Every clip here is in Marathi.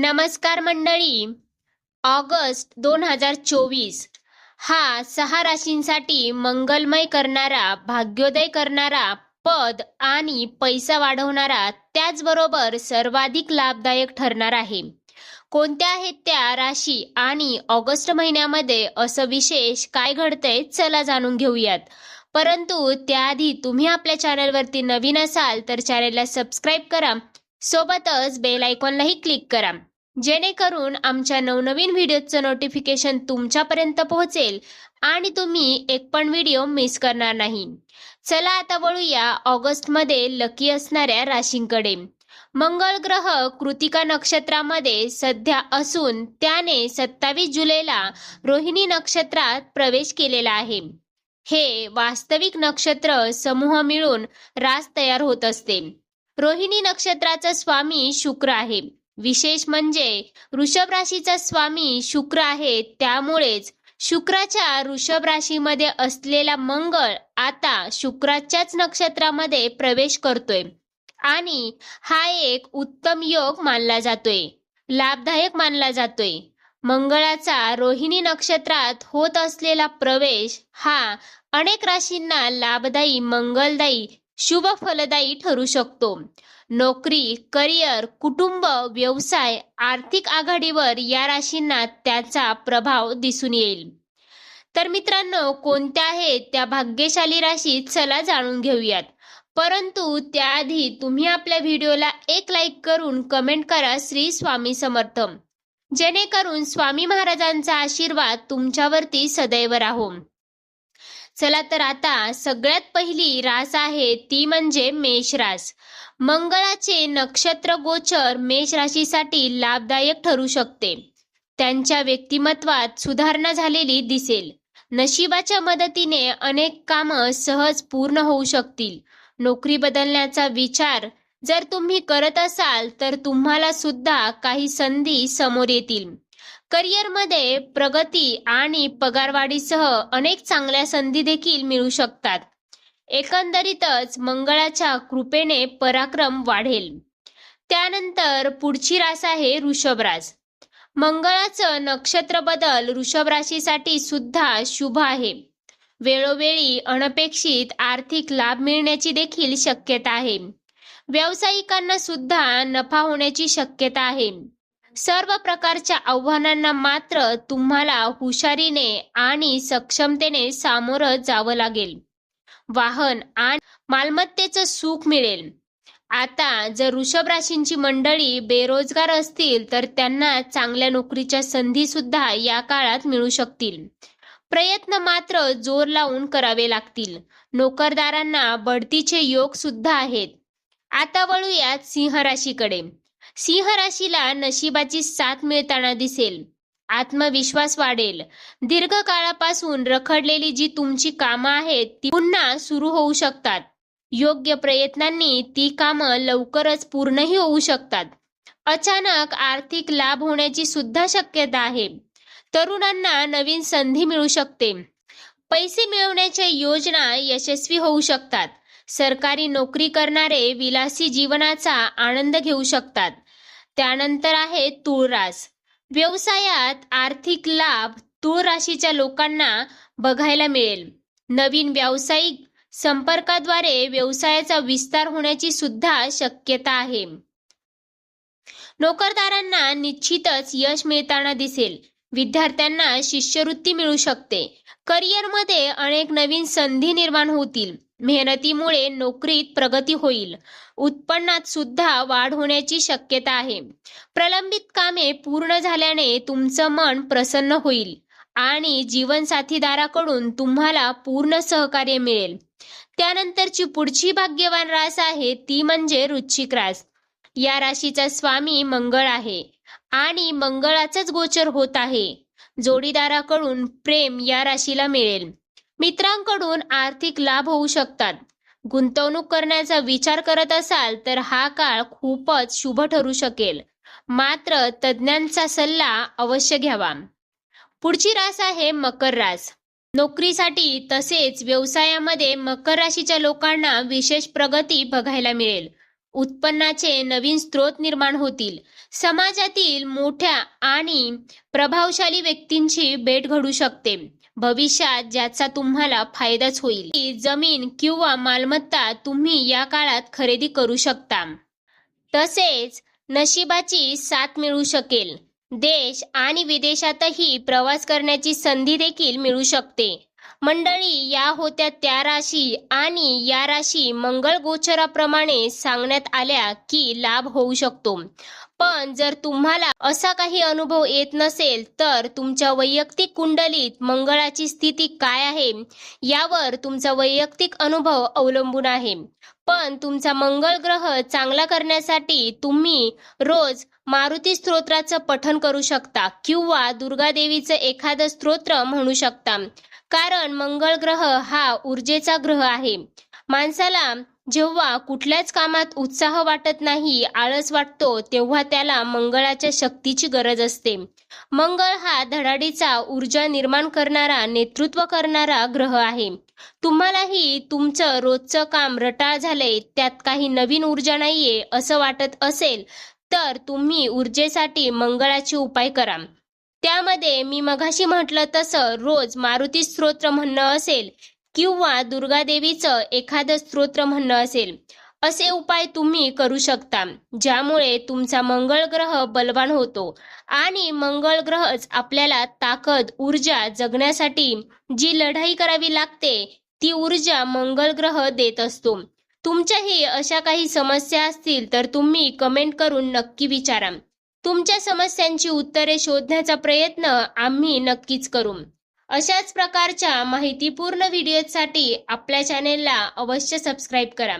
नमस्कार मंडळी. ऑगस्ट दोन हजार चोवीस. हा सहा राशींसाठी मंगलमय करणारा भाग्योदय करणारा पद आणि पैसा वाढवणारा त्याचबरोबर सर्वाधिक लाभदायक ठरणार आहे. कोणत्या आहेत त्या राशी आणि ऑगस्ट महिन्यामध्ये असं विशेष काय घडतंय चला जाणून घेऊयात. परंतु त्याआधी तुम्ही आपल्या चॅनलवरती नवीन असाल तर चॅनलला सबस्क्राईब करा. सोबतच बेल आयकॉनलाही क्लिक करा. जेणेकरून आमच्या नवनवीन व्हिडिओचं नोटिफिकेशन तुमच्यापर्यंत पोहोचेल आणि तुम्ही एक पण व्हिडिओ मिस करणार नाही. चला आता वळूया ऑगस्टमध्ये लकी असणाऱ्या राशींकडे. मंगळ ग्रह कृतिका नक्षत्रामध्ये सध्या असून त्याने सत्तावीस जुलैला रोहिणी नक्षत्रात प्रवेश केलेला आहे. हे वास्तविक नक्षत्र समूह मिळून रास तयार होत असते. रोहिणी नक्षत्राचा स्वामी शुक्र आहे. विशेष म्हणजे वृषभ राशीचा स्वामी शुक्र आहे. त्यामुळेच शुक्राच्या वृषभ राशीमध्ये असलेला मंगळ आता शुक्राच्याच नक्षत्रामध्ये प्रवेश करतोय. आणि हा एक उत्तम योग मानला जातोय. लाभदायक मानला जातोय. मंगळाचा रोहिणी नक्षत्रात होत असलेला प्रवेश हा अनेक राशींना लाभदायी मंगलदायी शुभ फलदायी ठरू शकतो. नोकरी करिअर कुटुंब व्यवसाय आर्थिक आघाडीवर या राशींना त्याचा प्रभाव दिसून येईल. तर मित्रांनो कोणत्या आहेत त्या भाग्यशाली राशी? चला जाणून घेऊयात. परंतु त्याआधी तुम्ही आपल्या व्हिडिओला एक लाईक करून कमेंट करा श्री स्वामी समर्थ. जेणेकरून स्वामी महाराजांचा आशीर्वाद तुमच्यावरती सदैव राहो. चला तर आता सगळ्यात पहिली रास आहे ती म्हणजे मेष रास. मंगळाचे नक्षत्र गोचर मेष राशीसाठी लाभदायक ठरू शकते. त्यांच्या व्यक्तिमत्वात सुधारणा झालेली दिसेल. नशिबाच्या मदतीने अनेक कामं सहज पूर्ण होऊ शकतील. नोकरी बदलण्याचा विचार जर तुम्ही करत असाल तर तुम्हाला सुद्धा काही संधी समोर येतील. करिअरमध्ये प्रगती आणि पगारवाढीसह अनेक चांगल्या संधी देखील मिळू शकतात. एकंदरीतच मंगळाच्या कृपेने पराक्रम वाढेल. त्यानंतर पुढची रास आहे वृषभ रास मंगळाचं नक्षत्र बदल वृषभ राशीसाठी सुद्धा शुभ आहे. वेळोवेळी अनपेक्षित आर्थिक लाभ मिळण्याची देखील शक्यता आहे. व्यावसायिकांना सुद्धा नफा होण्याची शक्यता आहे. सर्व प्रकारच्या आव्हानांना मात्र तुम्हाला हुशारीने आणि सक्षमतेने सामोरं जावं लागेल. वाहन आणि मालमत्तेचं सुख मिळेल. आता जर वृषभ राशींची मंडळी बेरोजगार असतील तर त्यांना चांगल्या नोकरीच्या संधी सुद्धा या काळात मिळू शकतील. प्रयत्न मात्र जोर लावून करावे लागतील. नोकरदारांना बढतीचे योग सुद्धा आहेत. आता वळूयात सिंह राशीकडे. सिंह राशीला नशिबाची साथ मिळताना दिसेल. आत्मविश्वास वाढेल. दीर्घकाळापासून रखडलेली जी तुमची कामं आहेत ती पुन्हा सुरू होऊ शकतात. योग्य प्रयत्नांनी ती कामं लवकरच पूर्णही होऊ शकतात. अचानक आर्थिक लाभ होण्याची सुद्धा शक्यता आहे. तरुणांना नवीन संधी मिळू शकते. पैसे मिळवण्याच्या योजना यशस्वी होऊ शकतात. सरकारी नोकरी करणारे विलासी जीवनाचा आनंद घेऊ शकतात. त्यानंतर आहे तुळरास व्यवसायात आर्थिक लाभ तूळ राशीच्या लोकांना बघायला मिळेल. नवीन व्यावसायिक संपर्काद्वारे व्यवसायाचा विस्तार होण्याची सुद्धा शक्यता आहे. नोकरदारांना निश्चितच यश मिळताना दिसेल. विद्यार्थ्यांना शिष्यवृत्ती मिळू शकते. करिअरमध्ये अनेक नवीन संधी निर्माण होतील. मेहनतीमुळे नोकरीत प्रगती होईल. उत्पन्नात सुद्धा वाढ होण्याची शक्यता आहे. प्रलंबित कामे पूर्ण झाल्याने तुमचं मन प्रसन्न होईल आणि जीवनसाथीदाराकडून तुम्हाला पूर्ण सहकार्य मिळेल. त्यानंतरची पुढची भाग्यवान रास आहे ती म्हणजे वृश्चिक रास. या राशीचा स्वामी मंगळ आहे. आणि मंगळाचाच गोचर होत आहे. जोडीदाराकडून प्रेम या राशीला मिळेल. मित्रांकडून आर्थिक लाभ होऊ शकतात. गुंतवणूक करण्याचा विचार करत असाल तर हा काळ खूपच शुभ ठरू शकेल. मात्र तज्ज्ञांचा सल्ला अवश्य घ्यावा. पुढची रास आहे मकर रास. नोकरीसाठी तसेच व्यवसायामध्ये मकर राशीच्या लोकांना विशेष प्रगती बघायला मिळेल. उत्पन्नाचे नवीन स्रोत निर्माण होतील. समाजातील मोठ्या आणि प्रभावशाली व्यक्तींची भेट घडू शकते. भविष्यात ज्याचा तुम्हाला फायदाच होईल. जमीन किंवा मालमत्ता तुम्ही या काळात खरेदी करू शकता. तसेच नशिबाची साथ मिळू शकेल. देश आणि विदेशातही प्रवास करण्याची संधी देखील मिळू शकते. मंडळी या होत्या त्या राशी आणि या राशी मंगळ गोचराप्रमाणे सांगण्यात आल्या की लाभ होऊ शकतो. पण जर तुम्हाला असा काही अनुभव येत नसेल तर तुमच्या वैयक्तिक कुंडलीत मंगळाची स्थिती काय आहे? यावर तुमचा वैयक्तिक अनुभव अवलंबून आहे. पण तुमचा मंगळ ग्रह चांगला करण्यासाठी तुम्ही रोज मारुती स्तोत्राचं पठन करू शकता किंवा दुर्गा देवीचं एखादं स्तोत्र म्हणू शकता. कारण मंगळ ग्रह हा ऊर्जेचा ग्रह आहे. माणसाला जेव्हा कुठल्याच कामात उत्साह वाटत नाही आळस वाटतो तेव्हा त्याला मंगळाच्या शक्तीची गरज असते. मंगळ हा धडाडीचा ऊर्जा निर्माण करणारा नेतृत्व करणारा ग्रह आहे. तुम्हालाही तुमचं रोजचं काम रटाळ झालंय त्यात काही नवीन ऊर्जा नाहीये असं वाटत असेल तर तुम्ही ऊर्जेसाठी मंगळाचे उपाय करा. त्यामध्ये मी मघाशी म्हटलं तसं रोज मारुती स्तोत्र म्हणणं असेल किंवा दुर्गादेवीचं एखादं स्तोत्र म्हणणं असेल असे उपाय तुम्ही करू शकता ज्यामुळे तुमचा मंगळ ग्रह बलवान होतो आणि मंगळ ग्रहच आपल्याला ताकद ऊर्जा जगण्यासाठी जी लढाई करावी लागते ती ऊर्जा मंगळ ग्रह देत असतो. तुमच्याही अशा काही समस्या असतील तर तुम्ही कमेंट करून नक्की विचारा. तुमच्या समस्यांची उत्तरे शोधण्याचा प्रयत्न आम्ही नक्कीच करू. अशाच प्रकारच्या माहितीपूर्ण व्हिडिओसाठी आपल्या चॅनेलला अवश्य सबस्क्राईब करा.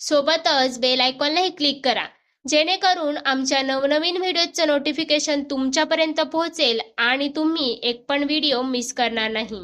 सोबतच बेल आयकॉनलाही क्लिक करा. जेणेकरून आमच्या नवनवीन व्हिडिओचं नोटिफिकेशन तुमच्यापर्यंत पोहोचेल आणि तुम्ही एक पण व्हिडिओ मिस करणार नाही.